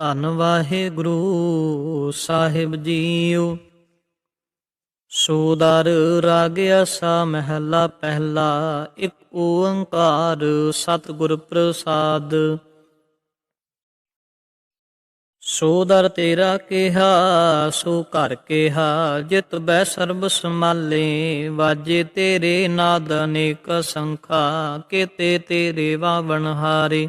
ਧੰਨ ਵਾਹਿਗੁਰੂ ਸਾਹਿਬ ਜੀਓ। ਸੋਦਰ ਰਾਗ ਆਸਾ ਮਹਿਲਾ ਪਹਿਲਾ, ਇੱਕ ਓੰਕਾਰ ਸਤਿਗੁਰ ਪ੍ਰਸਾਦ। ਸੋਦਰ ਤੇਰਾ ਕਿਹਾ, ਸੋ ਘਰ ਕਿਹਾ, ਜਿਤ ਬੈ ਸਰਬ ਸਮਾਲੇ ਵਾਜੇ ਤੇਰੇ ਨਾਦ ਅਨੇਕ ਸੰਖਾ, ਕੀਤੇ ਤੇਰੇ ਵਾਵਣ ਹਾਰੇ।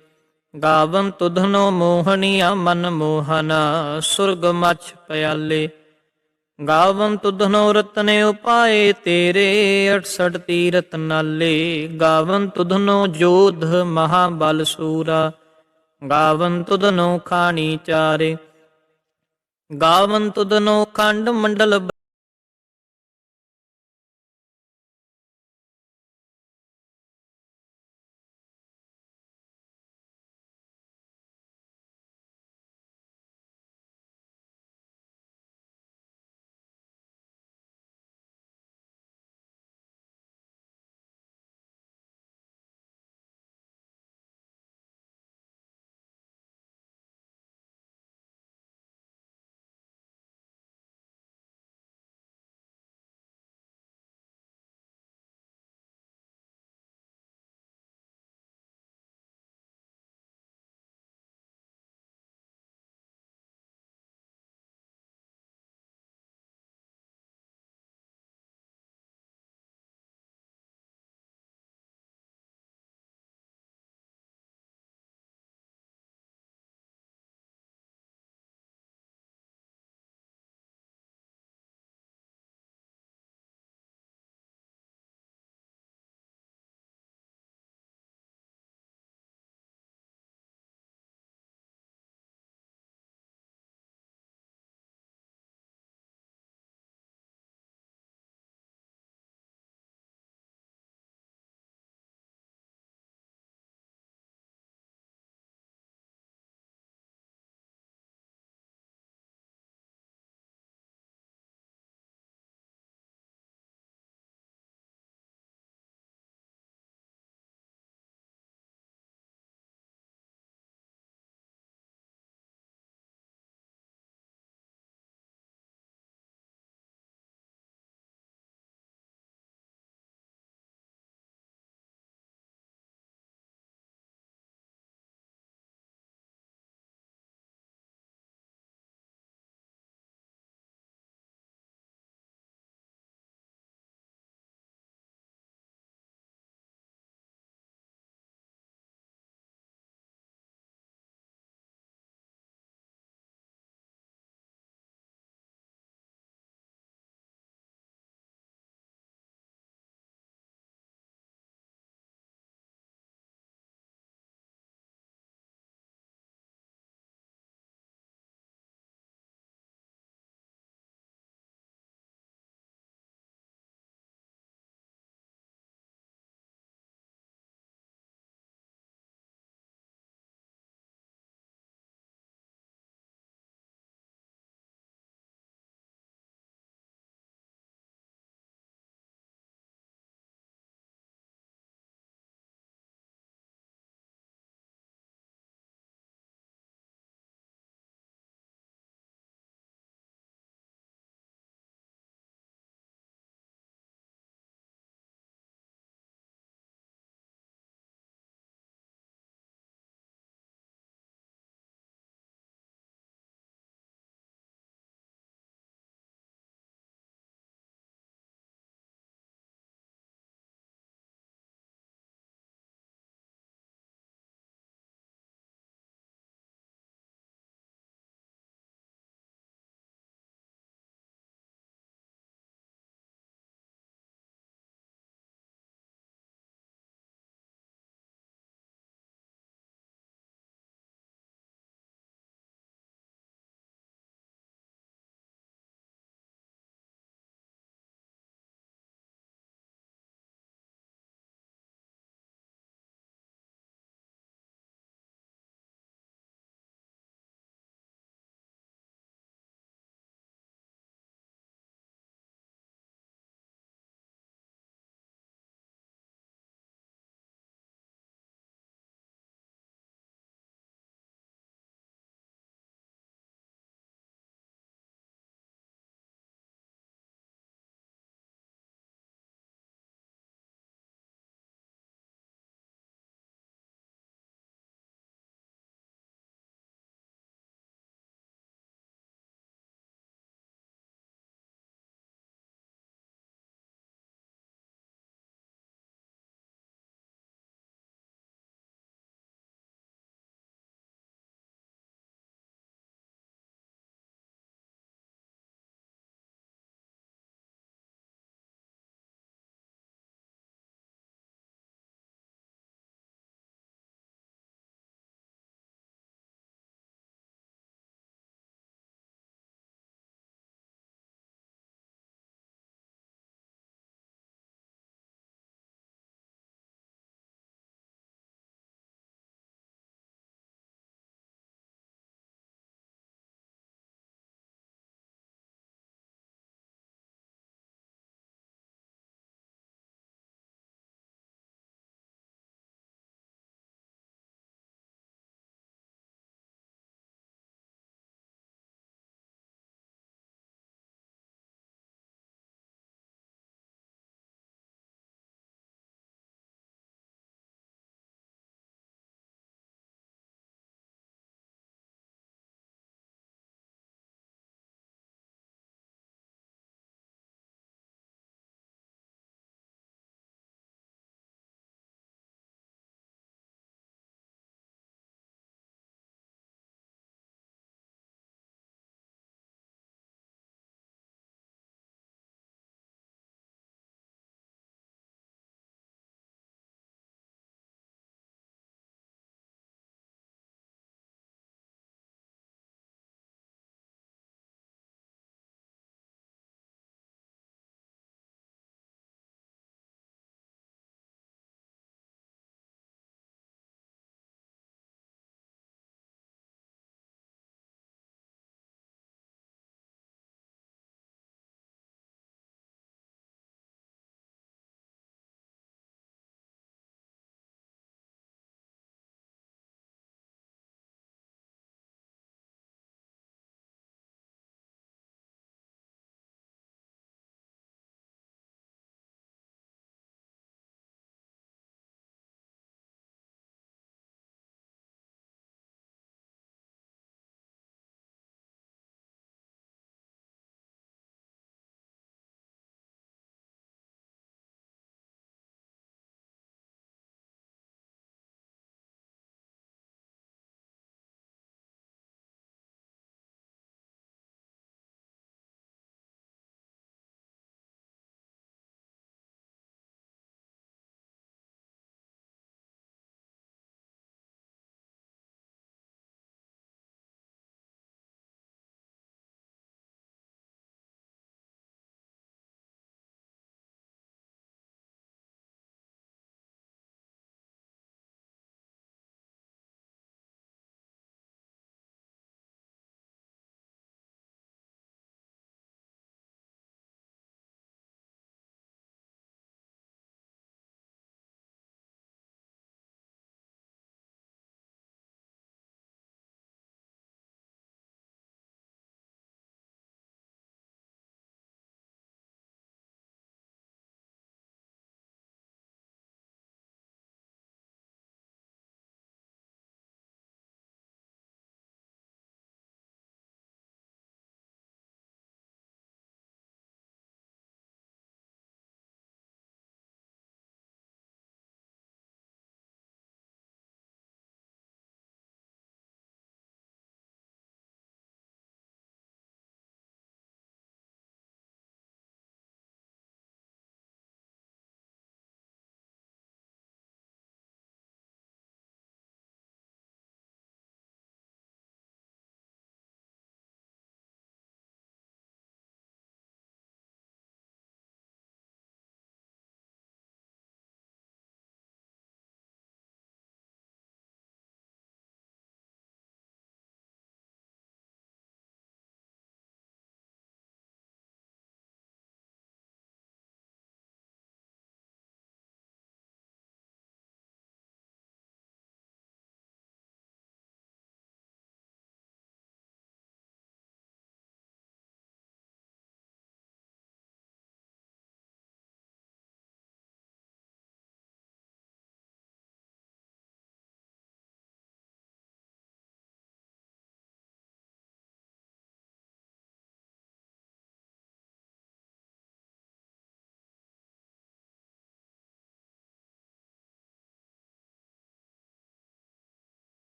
ਗਾਵਨ ਤੁਧਨੋ ਮੋਹਣੀਆ ਮਨ ਮੋਹਨਾ, ਸੁਰਗ ਮਛ ਪਿਆਲੇ। ਗਾਵਨ ਤੁਧਨੋ ਰਤਨੇ ਉਪਾਏ ਤੇਰੇ 68 ਤੀਰਤ ਨਾਲੇ। ਗਾਵਨ ਤੁਧਨੋ ਜੋਧ ਮਹਾਬਲ ਸੂਰਾ। ਗਾਵਨ ਤੁਧਨੋ ਖਾਣੀ ਚਾਰੇ। ਗਾਵਨ ਤੁਧਨੋ ਖੰਡ ਮੰਡਲ